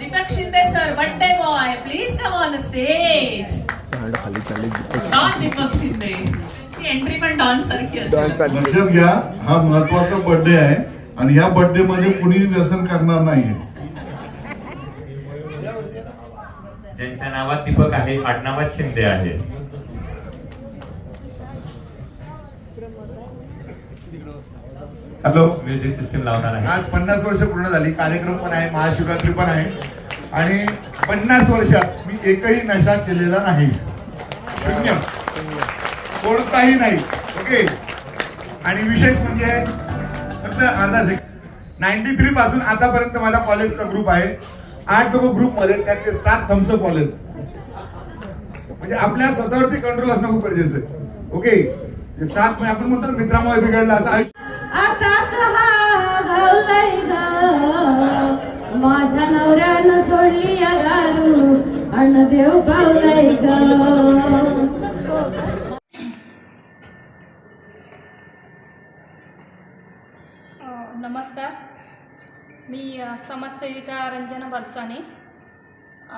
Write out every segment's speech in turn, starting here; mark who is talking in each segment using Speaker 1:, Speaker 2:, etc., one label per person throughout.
Speaker 1: Deepak Shinde sir birthday boy please come on stage don Deepak Shinde. Entry पण don सारखी
Speaker 2: चालली.
Speaker 3: लक्षात घ्या हा महत्त्वाचा बर्थडे आहे आणि या बर्थडे मध्ये कुणी व्यसन करणार नाहीये.
Speaker 4: ज्यांच्या नावात दीपक आहे आडनावात शिंदे आहे.
Speaker 5: हॅलो.
Speaker 4: म्युझिक सिस्टीम लावणार आहे.
Speaker 5: आज पन्नास वर्ष पूर्ण झाली कार्यक्रम पण आहे महाशिवरात्री पण आहे. आणि पन्नास वर्षात मी एकही नशा केलेला नाही. शून्य. कोणताही नाही. ओके? आणि विशेष म्हणजे फक्त अर्धा सेकंड नाईन्टी थ्री पासून आतापर्यंत माझा कॉलेजचा ग्रुप आहे. आठ लोक ग्रुपमध्ये त्यातले सात थम्सअप कॉलेज म्हणजे आपल्या स्वतःवरती कंट्रोल असणं खूप गरजेचं आहे. ओके? सात म्हणजे आपण म्हणतो मित्रामुळे बिघडलं असं आयुष्य
Speaker 6: आताच हा घावलाय ग. माझ्या नवऱ्यानं सोडली या दारू अन्न देव पावलाय ग.
Speaker 7: नमस्कार. मी समाजसेविका रंजना बलसाने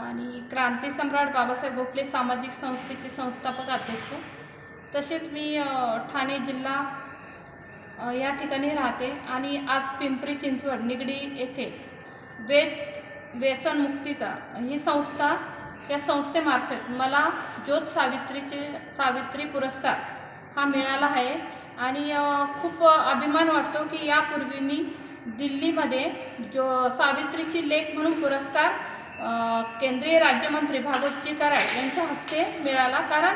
Speaker 7: आणि क्रांती सम्राट बाबासाहेब गोखले सामाजिक संस्थेचे संस्थापक अध्यक्ष. तसेच मी ठाणे जिल्हा या ठिकाणी राहते आणि आज पिंपरी चिंचवड निगडी येथे वेद व्यसनमुक्तीचा ही संस्था या संस्थेमार्फत मला ज्योत सावित्रीचे सावित्री पुरस्कार हा मिळाला आहे. आणि खूप अभिमान वाटतो की यापूर्वी मी दिल्लीमध्ये जो सावित्रीची लेख म्हणून पुरस्कार केंद्रीय राज्यमंत्री भागवतजी कराड यांच्या हस्ते मिळाला. कारण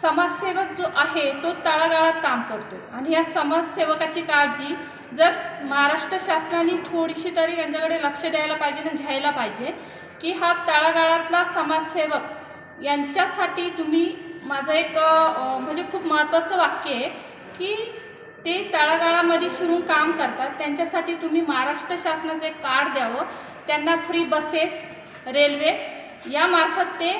Speaker 7: समाजसेवक जो आहे तो तळागाळात काम करतो आणि या समाजसेवकाची काळजी जर महाराष्ट्र शासनाने थोडीशी तरी यांच्याकडे लक्ष द्यायला पाहिजे आणि घ्यायला पाहिजे की हा तळागाळातला समाजसेवक यांच्यासाठी तुम्ही माझं एक म्हणजे खूप महत्त्वाचं वाक्य आहे की ते तळागाळामध्ये शिरून काम करतात. त्यांच्यासाठी तुम्ही महाराष्ट्र शासनाचं एक कार्ड द्यावं. त्यांना फ्री बसेस रेल्वे यामार्फत ते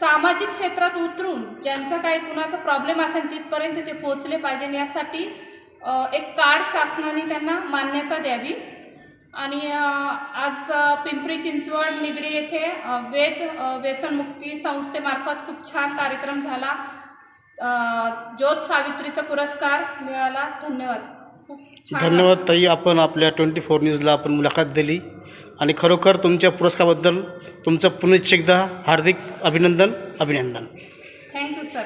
Speaker 7: सामाजिक क्षेत्रात उतरून ज्यांचा काही कुणाचा प्रॉब्लेम असेल तिथपर्यंत ते पोचले पाहिजे. यासाठी एक कार्ड शासनाने त्यांना मान्यता द्यावी. आणि आज पिंपरी चिंचवड निगडी येथे वेद व्यसनमुक्ती संस्थेमार्फत खूप छान कार्यक्रम झाला. ज्योत सावित्रीचा पुरस्कार मिळाला. धन्यवाद. खूप छान
Speaker 8: धन्यवाद ताई आपण आपल्या ट्वेंटी फोर न्यूजला आपण मुलाखत दिली. आणि खरोखर तुमच्या पुरस्काराबद्दल तुमचं पुनश्च एकदा हार्दिक अभिनंदन अभिनंदन.
Speaker 7: Thank you sir